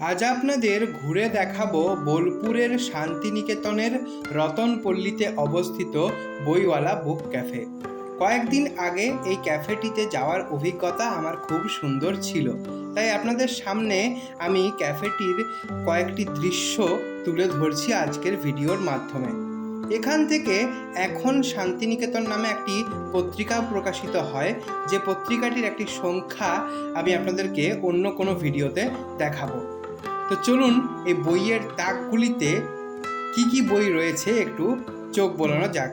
আজ আপনাদের ঘুরে দেখাবো বোলপুরের শান্তিনিকেতনের রতনপল্লীতে অবস্থিত বইওয়ালা বুক ক্যাফে। কয়েকদিন আগে এই ক্যাফেটিতে যাওয়ার অভিজ্ঞতা আমার খুব সুন্দর ছিল। তাই আপনাদের সামনে আমি ক্যাফেটির কয়েকটি দৃশ্য তুলে ধরছি আজকের ভিডিওর মাধ্যমে। এখান থেকে এখন শান্তিনিকেতন নামে একটি পত্রিকা প্রকাশিত হয়। যে পত্রিকাটির একটি সংখ্যা আমি আপনাদেরকে অন্য কোনো ভিডিওতে দেখাবো। তো চলুন এই বইয়ের তাকগুলিতে কি কি বই রয়েছে একটু চোখ বলানো যাক।